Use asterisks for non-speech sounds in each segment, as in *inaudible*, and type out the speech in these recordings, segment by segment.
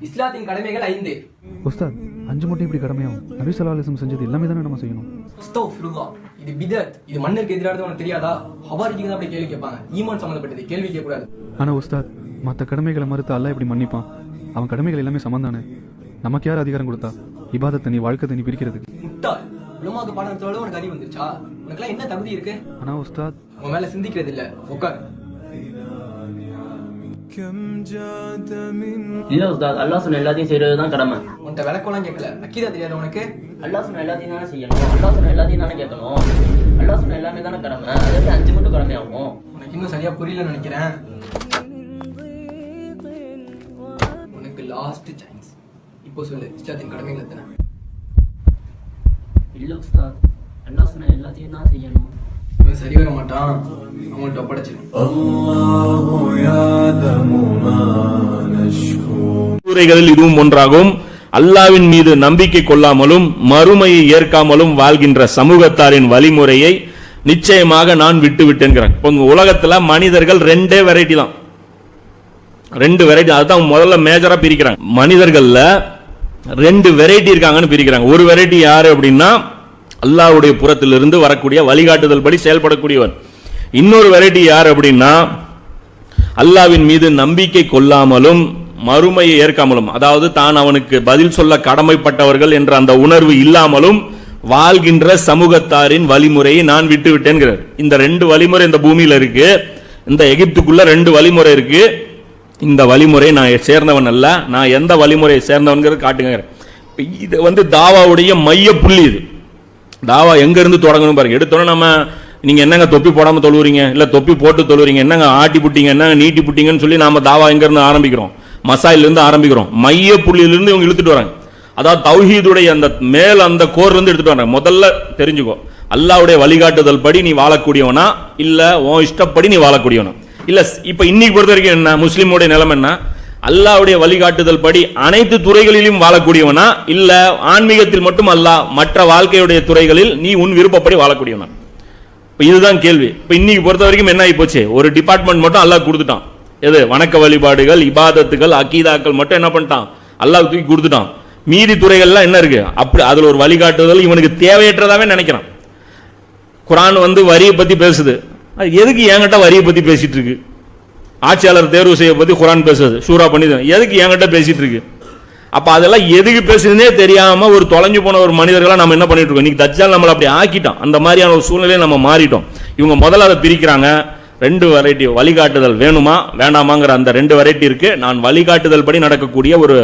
இஸ்லாத்தின் கடமைகள் ஐந்து. உஸ்தாத் அஞ்சு மட்டும் இப்படி கடமையாகும். நபி சல்லாஹம் செஞ்சது எல்லாமே தானே நம்ம செய்யணும். அஸ்தக்ஃபிருல்லாஹ். இது பிதத் இது மண்ணுக்கு எதிரானது உனக்கு தெரியாதா? ஹவாரிக்கு தான் அப்படி கேள்வி கேட்பாங்க. ஈமான் சம்மந்தப்பட்டது கேள்வி கேட்கக்கூடாது. ஆனா உஸ்தாத் மற்ற கடமைகளை மறுத்து அல்லாஹ் இப்படி மன்னிப்பான். அவன் கடமைகள் எல்லாமே சமந்தானே நமக்கு யார் அதிகாரம் கொடுத்தா? இபாதத்தை நீ வாழ்க்கை தண்ணி பிரிக்கிறதுக்கு. முட்டாள். உலமாக்கு பாடம் எடுத்தோட உனக்கு அறிவு வந்துருச்சா? உனக்குலாம் என்ன தகுதி இருக்கு? ஆனா உஸ்தாத் உன் மேல சிந்திக்கிறது இல்ல உட்கார் இல்ல உஸ்தாத் அல்லாஹ் சொன்ன எல்லாத்தையும் செய்யறது தான் கடமை. உன்கிட்ட விளக்கம்லாம் கேட்கல அக்கீதா தெரியாது உனக்கு? அல்லாஹ் சொன்ன எல்லாத்தையும் தானே செய்யணும். அல்லாஹ் சொன்ன எல்லாத்தையும் தானே கேட்கணும். அல்லாஹ் சொன்ன எல்லாமே தானே கடமை. அது எப்படி அஞ்சு மட்டும் கடமை ஆகும் உனக்கு இன்னும் சரியா புரியலன்னு நினைக்கிறேன். உனக்கு லாஸ்ட் சான்ஸ் இப்போ சொல்லு இஸ்லாத்தின் கடமைகள் எத்தனை? இல்ல உஸ்தாத் அல்லாஹ் சொன்ன எல்லாத்தையும் தான் செய்யணும். இவன் சரி வர மாட்டான். அவங்கள்ட்ட ஒப்படைச்சிடும் இதுவும் ஒன்றாகும். அல்லாவின் மீது நம்பிக்கை கொள்ளாமலும் மறுமையை ஏற்காமலும் வாழ்கின்ற சமூகத்தாரின் வழிமுறையை நிச்சயமாக நான் விட்டு விட்டேங்கிறேன் இப்போ உலகத்துல மனிதர்கள் ரெண்டே வெரைட்டி தான். ரெண்டு வெரைட்டி அதுதான் முதல்ல மேஜரா பிரிக்கிறாங்க. மனிதர்கள்ல ரெண்டு வெரைட்டி இருக்காங்கன்னு பிரிக்கிறாங்க. ஒரு வெரைட்டி யாரு அப்படின்னா அல்லாவுடைய புறத்திலிருந்து வரக்கூடிய வழிகாட்டுதல் படி செயல்படக்கூடியவன். இன்னொரு வெரைட்டி யார் அப்படின்னா அல்லாவின் மீது நம்பிக்கை கொள்ளாமலும் மறுமையை ஏற்காமலும் அதாவது தான் அவனுக்கு பதில் சொல்ல கடமைப்பட்டவர்கள் என்ற அந்த உணர்வு இல்லாமலும் வாழ்கின்ற சமூகத்தாரின் வழிமுறையை நான் விட்டு விட்டேன்கிறார் இந்த ரெண்டு வழிமுறை இந்த பூமியில் இருக்கு. இந்த எகிப்துக்குள்ள ரெண்டு வழிமுறை இருக்கு. இந்த வழிமுறை நான் சேர்ந்தவன் அல்ல. நான் எந்த வழிமுறையை சேர்ந்தவன்கிறது காட்டுங்க. இது வந்து தாவாவுடைய மைய புள்ளி இது. தாவா எங்கேருந்து தொடங்கணும் பாருங்க. எடுத்தோன்னே நம்ம நீங்கள் என்னங்க தொப்பி போடாமல் தொழுவுறீங்க? இல்லை தொப்பி போட்டு தொழுவுறீங்க? என்னங்க ஆட்டி புட்டிங்க? என்னங்க நீட்டி புட்டிங்கன்னு சொல்லி நாம் தாவா எங்கேருந்து ஆரம்பிக்கிறோம்? மசாயிலிருந்து ஆரம்பிக்கிறோம். மைய புள்ளியிலிருந்து இவங்க இழுத்துட்டு வராங்க. அதாவது தௌஹீதுடைய அந்த மேல் அந்த கோர்லேருந்து எடுத்துகிட்டு வராங்க. முதல்ல தெரிஞ்சுக்கோ. அல்லாவுடைய வழிகாட்டுதல் படி நீ வாழக்கூடியவனா? இல்லை உன் இஷ்டப்படி நீ வாழக்கூடியவனா? இல்லை இப்போ இன்னைக்கு பொறுத்த வரைக்கும் என்ன? முஸ்லீமுடைய நிலைமை என்ன? அல்லாவுடைய வழிகாட்டுதல் படி அனைத்து துறைகளிலும் வாழக்கூடியவனா? இல்ல ஆன்மீகத்தில் மட்டும் அல்ல மற்ற வாழ்க்கையுடைய துறைகளில் நீ உன் விருப்பப்படி வாழக்கூடியவனா? இப்போ இதுதான் கேள்வி. இப்போ இன்னைக்கு பொறுத்த வரைக்கும் என்ன ஆகி போச்சு? ஒரு டிபார்ட்மெண்ட் மட்டும் அல்லாஹ் கொடுத்துட்டான். எது? வணக்க வழிபாடுகள் இபாதத்துகள் அக்கீதாக்கள் மட்டும் என்ன பண்ணிட்டான்? அல்லாஹ் தூக்கி கொடுத்துட்டான். மீதி துறைகள்லாம் என்ன இருக்கு? அப்படி அதில் ஒரு வழிகாட்டுதல் இவனுக்கு தேவையற்றதாகவே நினைக்கிறான். குரான் வந்து வரியை பற்றி பேசுது. அது எதுக்கு என்கிட்ட வரியை பற்றி பேசிட்டு இருக்கு? ஆட்சியாளர் தேர்வு செய்ய பற்றி குரான் பேசுது ஷூரா பண்ணி எதுக்கு என்கிட்ட பேசிட்டு இருக்கு? அப்போ அதெல்லாம் எதுக்கு பேசுனே தெரியாமல் ஒரு தொலைஞ்சு போன ஒரு மனிதர்களாக நம்ம என்ன பண்ணிட்டு இருக்கோம்? இன்னைக்கு தச்சால் நம்மளை அப்படி ஆக்கிட்டோம் அந்த மாதிரியான ஒரு சூழ்நிலையை நம்ம மாறிட்டோம். இவங்க முதல்ல அதை பிரிக்கிறாங்க. ரெண்டு வெரைட்டி வழிகாட்டுதல் வேணுமா வேண்டாமாங்கிற அந்த ரெண்டு வெரைட்டி இருக்கு. நான் வழிகாட்டுதல் படி நடக்கக்கூடிய ஒரு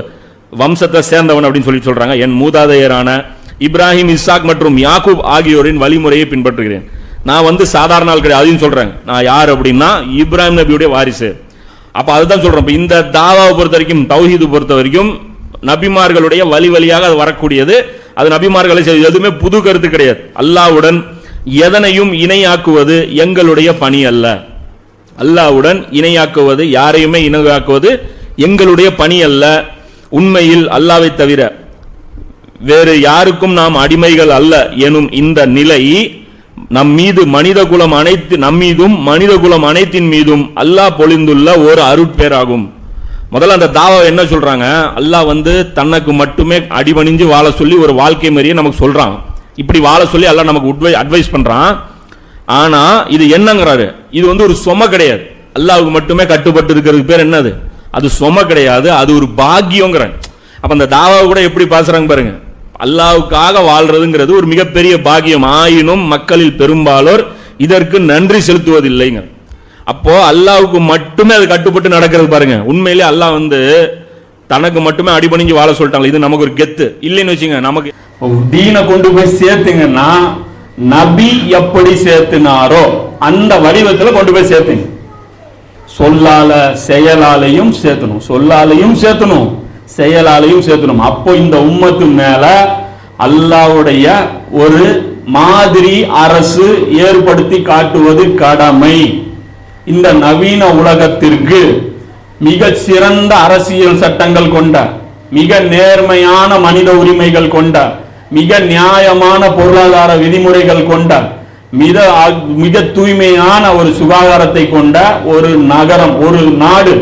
வம்சத்தை சேர்ந்தவன் அப்படின்னு சொல்லி சொல்றாங்க. என் மூதாதையரான இப்ராஹிம் இஸ்ஸாக் மற்றும் யாக்கூப் ஆகியோரின் வழிமுறையை பின்பற்றுகிறேன். நான் வந்து சாதாரண ஆள் கிடையாது அதையும் சொல்கிறேன் நான் யார் அப்படின்னா இப்ராஹிம் நபியுடைய வாரிசு. அப்போ அதுதான் சொல்கிறோம் இப்போ இந்த தாவாவை பொறுத்த வரைக்கும் தௌஹீது பொறுத்த வரைக்கும் நபிமார்களுடைய வழி வழியாக அது வரக்கூடியது. அது நபிமார்களை செய்து எதுவுமே புது கருத்து கிடையாது. அல்லாஹ்வுடன் எதனையும் இணையாக்குவது எங்களுடைய பணி அல்ல. அல்லாஹ்வுடன் இணையாக்குவது யாரையுமே இணையாக்குவது எங்களுடைய பணி அல்ல. உண்மையில் அல்லாவை தவிர வேறு யாருக்கும் நாம் அடிமைகள் அல்ல எனும் இந்த நிலை நம் மீது மனித குலம் அனைத்து நம் மீதும் மனித குலம் அனைத்தின் மீதும் அல்லாஹ் பொழிந்துள்ள ஒரு அருட்பேராகும். முதல்ல அந்த தாவா என்ன சொல்றாங்க? அல்லாஹ் வந்து தனக்கு மட்டுமே அடிபணிஞ்சு வாழ சொல்லி ஒரு வாழ்க்கை மாதிரியே நமக்கு சொல்றான். இப்படி வாழ சொல்லி அல்லாஹ் நமக்கு உட்வை அட்வைஸ் பண்றான். ஆனா இது என்னங்கிறாரு? இது வந்து ஒரு சொம கிடையாது. அல்லாவுக்கு மட்டுமே கட்டுப்பட்டு இருக்கிறதுக்கு பேர் என்னது? அது சொம கிடையாது. அது ஒரு பாக்கியங்கிறேன். அப்ப அந்த தாவாவை கூட எப்படி பாசுறாங்க பாருங்க. அல்லாஹ்வுக்காக வாழ்றதுங்கிறது ஒரு மிகப்பெரிய பாக்கியம். ஆயினும் மக்களில் பெரும்பாலோர் இதற்கு நன்றி செலுத்துவதில்லைங்க. அப்போ அல்லாவுக்கு மட்டுமே அது கட்டுப்பட்டு நடக்கிறது பாருங்க. உண்மையிலே அல்லாஹ் வந்து தனக்கு மட்டுமே அடிபணிஞ்சு வாழ சொல்லிட்டாங்க. இது நமக்கு ஒரு கெத்து. இல்லைன்னு வச்சுங்க நமக்கு தீனை கொண்டு போய் சேர்த்துங்கன்னா நபி எப்படி சேர்த்துனாரோ அந்த வடிவத்தில் கொண்டு போய் சேர்த்துங்க. சொல்லால செயலாலையும் சேர்த்தணும். சொல்லாலையும் சேர்த்தணும். செயலாலையும் சேர்த்தணும் அப்போ இந்த உம்மத்து மேல அல்லாவுடைய ஒரு மாதிரி அரசு ஏற்படுத்தி காட்டுவது கடமை. இந்த நவீன உலகத்திற்கு மிக சிறந்த அரசியல் சட்டங்கள் கொண்ட மிக நேர்மையான மனித உரிமைகள் கொண்ட மிக நியாயமான பொருளாதார விதிமுறைகள் கொண்ட மிக மிக தூய்மையான ஒரு சுகாதாரத்தை கொண்ட ஒரு நகரம் ஒரு நாடு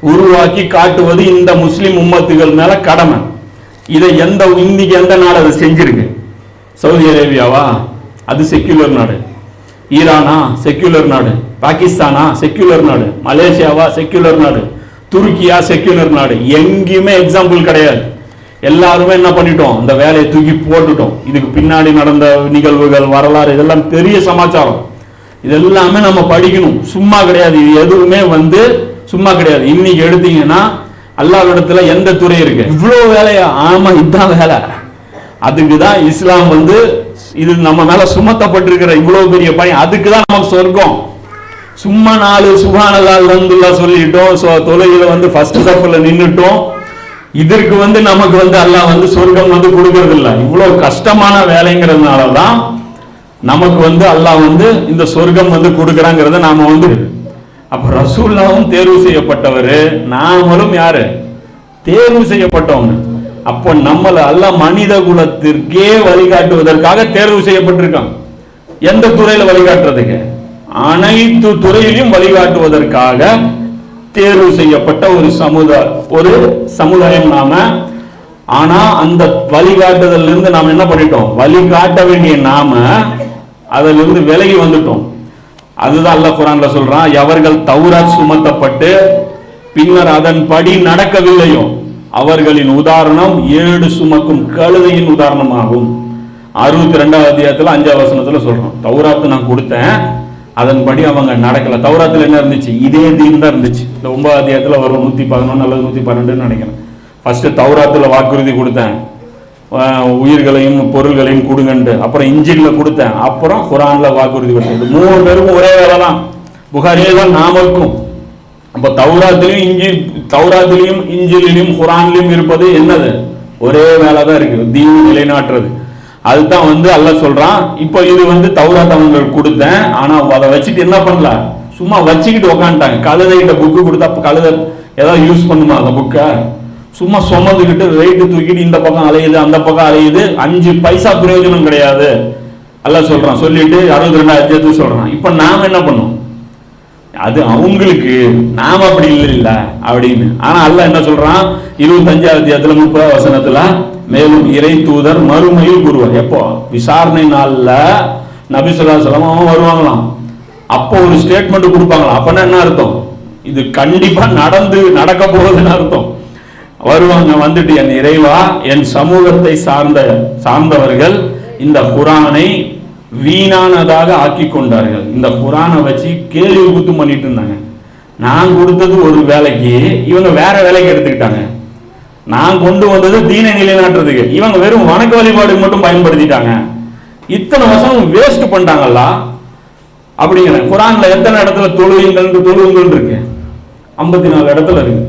உருவாக்கி காட்டுவது இந்த முஸ்லிம் உம்மத்துகள் மேல கடமை. இதை எந்த இன்னைக்கு எந்த நாடு அதை செஞ்சிருக்கு? சவுதி அரேபியாவா? அது செக்யூலர் நாடு. ஈரானா செக்யூலர் நாடு. பாகிஸ்தானா செக்யூலர் நாடு. மலேசியாவா செக்யூலர் நாடு. துருக்கியா செக்யூலர் நாடு. எங்கேயுமே எக்ஸாம்பிள் கிடையாது. எல்லாருமே என்ன பண்ணிட்டோம்? இந்த வேலையை தூக்கி போட்டுட்டோம். இதுக்கு பின்னாடி நடந்த நிகழ்வுகள் வரலாறு இதெல்லாம் பெரிய சமாச்சாரம். இதெல்லாமே நம்ம படிக்கணும். சும்மா கிடையாது. இது எதுவுமே வந்து சும்மா கிடையாது. இன்னைக்கு எடுத்தீங்கன்னா அல்லாவிடத்துல எந்த துறை இருக்கு? இவ்வளவு வேலையா? ஆமா இதுதான் வேலை. அதுக்கு தான் இஸ்லாம் வந்து இது நம்ம மேல சுமத்தப்பட்டிருக்கிற இவ்வளவு பெரிய பணி. அதுக்கு தான் நமக்கு சொர்க்கம். சும்மா நாலு சுபானல்லா அல்ஹம்துலில்லாஹ் சொல்லிட்டோம். ஸோ தொழுகையில வந்து ஃபர்ஸ்ட் சஃப்ல நின்றுட்டோம் இதற்கு வந்து நமக்கு வந்து அல்லாஹ் வந்து சொர்க்கம் வந்து கொடுக்கறது இல்லை இவ்வளவு கஷ்டமான வேலைங்கிறதுனால தான் நமக்கு வந்து அல்லாஹ் வந்து இந்த சொர்க்கம் வந்து கொடுக்குறாங்கிறத நாம வந்து அப்ப ரசூல்லாவும் தேர்வு செய்யப்பட்டவர். நாமளும் யாரு? தேர்வு செய்யப்பட்டவங்க. அப்போ நம்மள அல்ல மனித குலத்திற்கே வழிகாட்டுவதற்காக தேர்வு செய்யப்பட்டிருக்கான் எந்த துறையில வழிகாட்டுறதுக்கு அனைத்து துறையிலும் வழிகாட்டுவதற்காக தேர்வு செய்யப்பட்ட ஒரு சமுதாய ஒரு சமுதாயம் நாம. ஆனா அந்த வழிகாட்டுதல் இருந்து நாம என்ன பண்ணிட்டோம்? வழிகாட்ட வேண்டிய நாம அதிலிருந்து விலகி வந்துட்டோம். அதுதான் அல்ல குரான்ல சொல்றான் எவர்கள் தௌராத் சுமத்தப்பட்டு பின்னர் அதன்படி நடக்கவில்லையோ அவர்களின் உதாரணம் ஏடு சுமக்கும் கழுதையின் உதாரணமாகும். அறுபத்தி ரெண்டாவது அத்தியாயத்தில் அஞ்சாவது வசனத்தில் சொல்றோம் தௌராத்து நான் கொடுத்தேன் அதன்படி அவங்க நடக்கல. தௌராத்தில் என்ன இருந்துச்சு? இதே தீன் தான் இருந்துச்சு. இந்த ஒன்பதாவது அத்தியாயத்தில் வரும் நூற்றி பதினொன்று அல்லது நூற்றி பன்னெண்டுன்னு நினைக்கிறேன். ஃபர்ஸ்ட் தௌராத்தில் வாக்குறுதி கொடுத்தேன். உயிர்களையும் பொருள்களையும் கொடுங்கண்டு. அப்புறம் இஞ்சில்ல கொடுத்தேன். அப்புறம் குரான்ல வாக்குறுதி கொடுத்தேன். மூணு பேருக்கும் ஒரே வேலை தான் புகாரிலே தான் நாமக்கும் அப்ப தௌராத்திலையும் இஞ்சி தௌராத்திலையும் இஞ்சிலையும் குரான்லையும் இருப்பது என்னது? ஒரே வேலை தான் இருக்கு தீவு நிலைநாட்டுறது. அதுதான் வந்து அல்ல சொல்றான். இப்போ இது வந்து தௌராத் அவங்களுக்கு கொடுத்தேன். ஆனா அதை வச்சுட்டு என்ன பண்ணல? சும்மா வச்சுக்கிட்டு உக்காந்துட்டாங்க. கழுதைகிட்ட புக்கு கொடுத்தா கழுதை ஏதாவது யூஸ் பண்ணுமா அந்த புக்கை சும்மா சுமந்துக்கிட்டு வெயிட்டு தூக்கிட்டு இந்த பக்கம் அலையுது அந்த பக்கம் அலையுது. அஞ்சு பைசா பிரயோஜனம் கிடையாது. எல்லாம் சொல்றான். சொல்லிட்டு அறுபத்தி ரெண்டாயிரத்தி எடுத்து சொல்றான். இப்போ நாம என்ன பண்ணோம்? அது அவங்களுக்கு நாம அப்படி இல்லை இல்ல அப்படின்னு. ஆனா அல்ல என்ன சொல்றான்? இருபத்தஞ்சாவது அத்தியாயத்துல முப்பது வசனத்துல மேலும் இறை தூதர் மறுமையில் கூறுவார். எப்போ? விசாரணை நாள்ல நபி சொல்லா வருவாங்களாம். அப்போ ஒரு ஸ்டேட்மெண்ட் கொடுப்பாங்களாம். அப்பனா என்ன அர்த்தம்? இது கண்டிப்பா நடந்து நடக்க போகுதுன்னு அர்த்தம். வருவாங்க வந்துட்டு என் இறைவா என் சமூகத்தை சார்ந்த சார்ந்தவர்கள் இந்த குரானை வீணானதாக ஆக்கி கொண்டார்கள் இந்த குரானை வச்சு கேள்வி குத்தும் பண்ணிட்டு இருந்தாங்க. நான் கொடுத்தது ஒரு வேலைக்கு இவங்க வேற வேலைக்கு எடுத்துக்கிட்டாங்க. நான் கொண்டு வந்தது தீன நிலைநாட்டுறதுக்கு. இவங்க வெறும் வணக்க வழிபாடுக்கு மட்டும் பயன்படுத்திட்டாங்க. இத்தனை வருஷம் வேஸ்ட் பண்ணிட்டாங்கல்ல? அப்படிங்கிற குரான்ல எத்தனை இடத்துல தொழுவுங்கள் தொழுவுங்கள் இருக்கு? ஐம்பத்தி நாலு இடத்துல இருக்கு.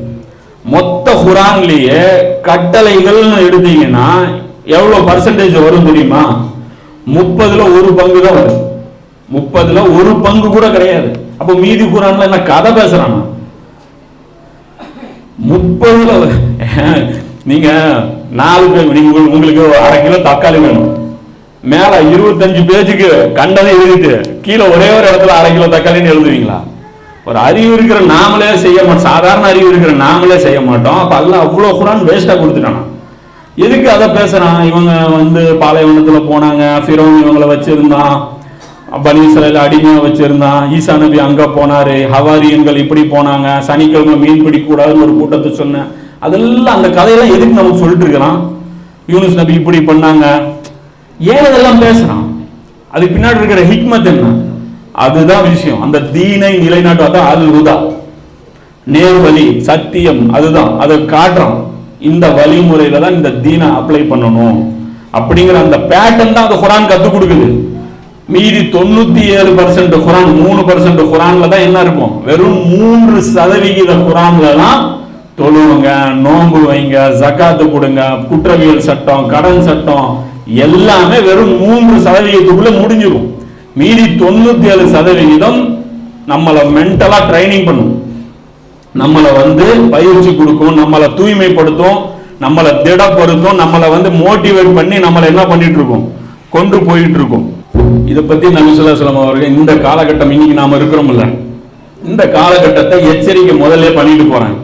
மொத்த குரான்லயே கட்டளைகள்னு எடுத்தீங்கன்னா எவ்வளவு பர்சன்டேஜ் வரும் தெரியுமா? முப்பதுல ஒரு பங்கு தான் வரும். முப்பதுல ஒரு பங்கு கூட கிடையாது. அப்ப மீதி குரான்ல என்ன கதை பேசுறானா? முப்பதுல *laughs* நீங்க நாலு பேர் நீங்க உங்களுக்கு- உங்களுக்கு அரை கிலோ தக்காளி வேணும். மேல இருபத்தஞ்சு பேஜுக்கு கண்டதை எழுதிட்டு கீழே ஒரே ஒரு இடத்துல அரை கிலோ தக்காளின்னு எழுதுவீங்களா? ஒரு அறிவு இருக்கிற நாமளே செய்ய மாட்டோம் சாதாரண அறிவு இருக்கிற நாமளே செய்ய மாட்டோம். அப்போ அல்ல அவ்வளோ குரான் வேஸ்ட்டாக கொடுத்துட்டானா எதுக்கு அதை பேசுகிறான் இவங்க வந்து பாலைவனத்தில் போனாங்க. ஃபிரோன் இவங்களை வச்சுருந்தான். பனீஸ்வரில் அடிமையாக வச்சுருந்தான். ஈசா நபி அங்கே போனார். ஹவாரியன்கள் இப்படி போனாங்க. சனிக்கிழமை மீன் பிடிக்கூடாதுன்னு ஒரு கூட்டத்தை சொன்னேன். அதெல்லாம் அந்த கதையெல்லாம் எதுக்கு நமக்கு சொல்லிட்டு இருக்கிறான்? யூனிஸ் நபி இப்படி பண்ணாங்க. ஏன் இதெல்லாம் பேசுகிறான் அதுக்கு பின்னாடி இருக்கிற ஹிக்மத் என்ன? அதுதான் விஷயம். அந்த தீனை நிலைநாட்டு அது அல் ஹுதா நேர்வழி சத்தியம் அதுதான். அதை காட்டுறோம். இந்த வழிமுறையில தான் இந்த தீனை அப்ளை பண்ணணும். அப்படிங்கிற அந்த பேட்டர்ன் தான் அந்த குரான் கற்றுக் கொடுக்குது. மீதி தொண்ணூத்தி ஏழு பர்சன்ட் குரான் மூணு பர்சன்ட் குரான்ல தான் என்ன இருக்கும்? வெறும் மூன்று சதவிகித குரான்ல தான் தொழுவுங்க நோன்பு வைங்க ஜக்காத்து கொடுங்க குற்றவியல் சட்டம் கடன் சட்டம் எல்லாமே வெறும் மூன்று சதவிகிதத்துக்குள்ள முடிஞ்சிடும் மீதி தொண்ணூத்தி ஏழு சதவிகிதம் நம்மளை மென்டலா ட்ரைனிங் பண்ணும். நம்மளை வந்து பயிற்சி கொடுக்கும் நம்மளை தூய்மைப்படுத்தும் நம்மளை திடப்படுத்தும் நம்மளை வந்து மோட்டிவேட் பண்ணி நம்மளை என்ன பண்ணிட்டு இருக்கோம்? கொண்டு போயிட்டு இருக்கோம். இதை பத்தி நபிசுல்லா சொல்லம் அவர்கள் இந்த காலகட்டம் இன்னைக்கு நாம இருக்கிறோம்ல இந்த காலகட்டத்தை எச்சரிக்கை முதல்ல பண்ணிட்டு போறாங்க.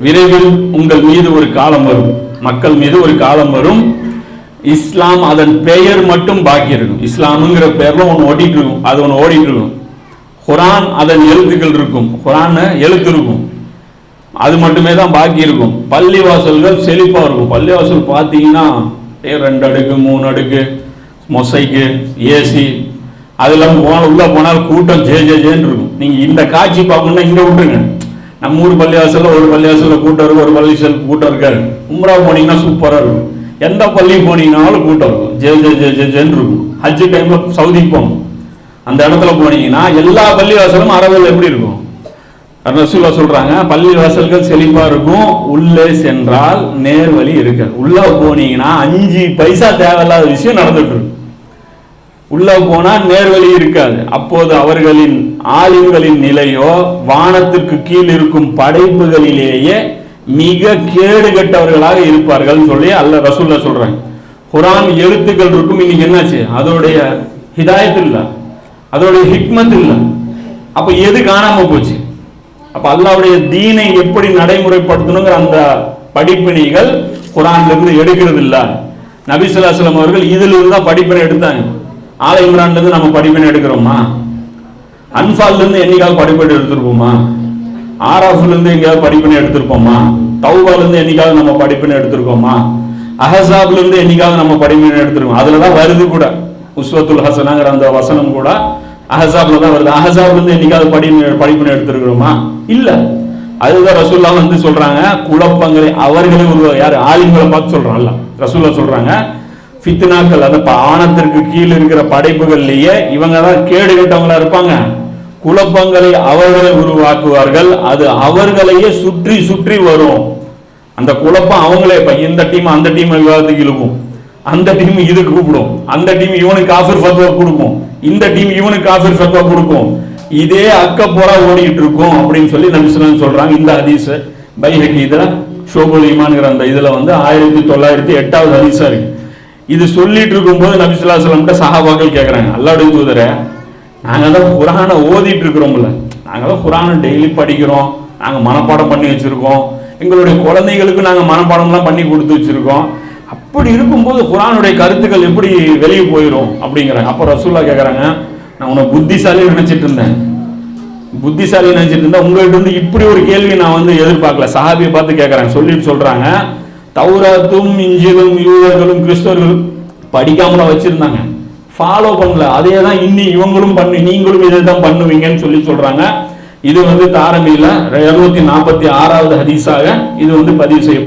விரைவில் உங்கள் மீது ஒரு காலம் வரும். மக்கள் மீது ஒரு காலம் வரும். இஸ்லாம் அதன் பெயர் மட்டும் பாக்கி இருக்கும். இஸ்லாமுங்கிற பேர்ல ஒன்று ஓடிட்டு இருக்கும் அது ஒன்று ஓடிட்டு இருக்கும். குரான் அதன் எழுத்துக்கள் இருக்கும். குரான் எழுத்து இருக்கும். அது மட்டுமே தான் பாக்கி இருக்கும். பள்ளிவாசல்கள் செழிப்பா இருக்கும். பள்ளிவாசல் பார்த்தீங்கன்னா ரெண்டு அடுக்கு மூணு அடுக்கு மொசைக்கு ஏசி அதெல்லாம் போனால் உள்ள போனால் கூட்டம் ஜே ஜே ஜேன்னு இருக்கும். நீங்க இந்த காட்சி பார்க்கணும்னா இங்க விட்டுருங்க. நம்ம ஊர் பள்ளிவாசல்ல ஒரு பள்ளிவாசல்ல கூட்டம் இருக்கும் ஒரு பள்ளிவாசல் கூட்டம் இருக்காது. உம்ரா போனீங்கன்னா சூப்பரா இருக்கும். எந்த பள்ளி போனீங்கனாலும் கூட்டம். ஜெ ஜே ஜே ஜே ஜே ஜேன்னு இருக்கும். ஹஜ் டைம்ல சவுதி போகும் அந்த இடத்துல போனீங்கன்னா எல்லா பள்ளிவாசலும் அரபில் எப்படி இருக்கும்? ரசூலா சொல்றாங்க பள்ளி வாசல்கள் செழிப்பா இருக்கும். உள்ளே சென்றால் நேர்வழி இருக்காது உள்ள போனீங்கன்னா அஞ்சு பைசா தேவையில்லாத விஷயம் நடந்துட்டு இருக்கும். உள்ள போனா நேர்வழி இருக்காது. அப்போது அவர்களின் ஆலிம்களின் நிலையோ வானத்திற்கு கீழ் இருக்கும் படைப்புகளிலேயே மிக கேடு கெட்டவர்களாக இருப்பார்கள் சொல்லி அல்ல ரசூல்லா சொல்றாங்க. குரான் எழுத்துக்கள் இருக்கும் இன்னைக்கு என்னாச்சு? அதோடைய ஹிதாயத்து இல்லை. அதோடைய ஹிக்மத் இல்லை. அப்ப எது காணாம போச்சு? அப்ப அல்லாவுடைய தீனை எப்படி நடைமுறைப்படுத்தணுங்கிற அந்த படிப்பினைகள் குரான்ல இருந்து எடுக்கிறது இல்ல. நபிசுல்லாஸ்லம் அவர்கள் இதுல இருந்து தான் படிப்பினை எடுத்தாங்க. ஆலை இம்ரான்ல இருந்து நம்ம படிப்பினை எடுக்கிறோமா? அன்பால்ல இருந்து என்னைக்காவது படிப்பினை எடுத்திருப்போமா ஆராஃப்ல இருந்து எங்கேயாவது படிப்பினை எடுத்திருப்போமா? தௌபால இருந்து என்னைக்காவது நம்ம படிப்பினை எடுத்திருக்கோமா? அஹசாப்ல இருந்து என்னைக்காவது நம்ம படிப்பினை எடுத்திருக்கோம்? அதுலதான் வருது கூட. உஸ்வத்துல் ஹசனாங்கிற அந்த வசனம் கூட. அஹசாப்ல தான் வருது. அஹசாப்ல இருந்து என்னைக்காவது படி படிப்பினை எடுத்திருக்கிறோமா? இல்ல. அதுதான் ரசூல்லா வந்து சொல்றாங்க. குழப்பங்களை அவர்களே உருவா யாரு? ஆலிம்களை பார்த்து சொல்றாங்கல்ல. ரசூல்லா சொல்றாங்க ஃபித்னாக்கள் அந்த ப- ஆணத்திற்கு கீழே இருக்கிற படைப்புகள்லயே இவங்க தான் கேடு கெட்டவங்களா இருப்பாங்க. குழப்பங்களை அவர்களை உருவாக்குவார்கள். அது அவர்களையே சுற்றி சுற்றி வரும். அந்த குழப்பம் அவங்களே இப்ப இந்த டீம் அந்த டீம் விவாதத்துக்கு இழுக்கும். அந்த டீம் இது கூப்பிடும். அந்த டீம் இவனுக்கு ஆஃபர் ஃபத்வா கொடுக்கும். இந்த டீம் இவனுக்கு ஆஃபர் ஃபத்வா கொடுக்கும். இதே அக்கப்போரா ஓடிட்டு இருக்கும் அப்படின்னு சொல்லி நபிசுலன் சொல்றாங்க. இந்த ஹதீஸ் பைஹக்கி இதுல ஷோபுல் ஈமான்ங்கிற அந்த இதுல வந்து ஆயிரத்தி தொள்ளாயிரத்தி எட்டாவது ஹதீஸா இருக்கு. இது சொல்லிட்டு இருக்கும்போது நபிசுல்லா சொல்லிட்டு சஹாபாக்கள் கேட்கறாங்க அல்லாவுடைய தூதரை நாங்கள் தான் குரானை ஓதிட்டு இருக்கிறோம்ல. நாங்கள் தான் குரானை டெய்லி படிக்கிறோம். நாங்கள் மனப்பாடம் பண்ணி வச்சுருக்கோம். எங்களுடைய குழந்தைகளுக்கு நாங்கள் மனப்பாடம்லாம் பண்ணி கொடுத்து வச்சுருக்கோம். அப்படி இருக்கும்போது குரானுடைய கருத்துக்கள் எப்படி வெளியே போயிடும் அப்படிங்கிறாங்க. அப்போ ரசூல்லா கேட்குறாங்க நான் உன்னை புத்திசாலி நினச்சிட்டு இருந்தேன். புத்திசாலி நினச்சிட்டு இருந்தேன் உங்கள்கிட்ட இருந்து இப்படி ஒரு கேள்வி நான் வந்து எதிர்பார்க்கல. சஹாபியை பார்த்து கேட்கறாங்க சொல்லிட்டு சொல்கிறாங்க தௌராத்தும் இஞ்சிலும் யூதர்களும் கிறிஸ்தவர்களும் படிக்காமலாம் வச்சுருந்தாங்க. ஃபாலோ பண்ணல அதே தான் இன்னி இவங்களும் பண்ணி நீங்களும் இதை தான் பண்ணுவீங்கன்னு சொல்லி சொல்றாங்க. இது வந்து தாரமியில இருநூத்தி நாற்பத்தி ஆறாவது ஹதீஸாக இது வந்து பதிவு செய்யப்படும்